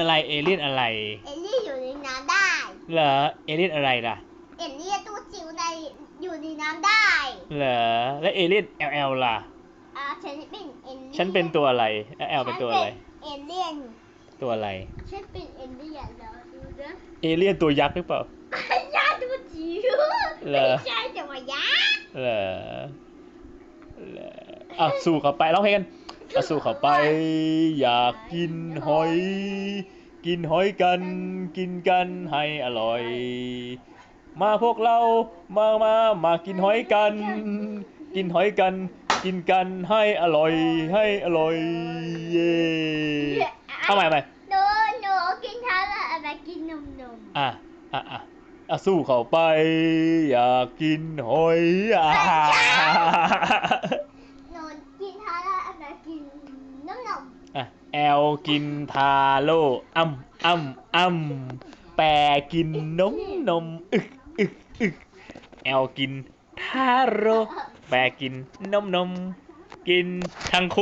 อะไรเอเลี่ยนอะไร เอลลี่อยู่ในน้ำได้ เหรอเอเลี่ยนอะไรล่ะ เอลลี่ตัวจิ๋วในอยู่ในน้ำได้เหรอและเอเลี่ยน LL ล่ะ อ่าฉันเป็นเอลลี่ฉันเป็นตัวอะไร LL เป็นตัวอะไร เอเลี่ยนตัวอะไร ฉันเป็นเอลลี่อะแล้วดูนะเอเลี่ยนตัวยักษ์หรือเปล่ายาตัวจิ๋วเหรอ ไม่ใช่แต่ว่ายักษ์เหรอเหรออะสู่เข้าไปร้องเพลงกัน อะสู่เข้าไป อยากกินหอย กินหอยกัน กินกันให้อร่อย มาพวกเรา มา มา มากินหอยกัน กินหอยกัน กินกันให้อร่อย ให้อร่อย เย้เอาใหม่เอาใหม่หนูหนูกินเท้าแล้วเอาไปกินนมนมอะอะอะอะสู้เข้าไป อยากกินหอยอะ หนูกินเท้าแล้วเอาไป กินนมนมอะแอลกินทาโร่อ้ำอ้ำอ้ำแปรกินนมนมอึกอึกอึกแอลกินทาโร่แปรกินนมนมกินทั้งคู่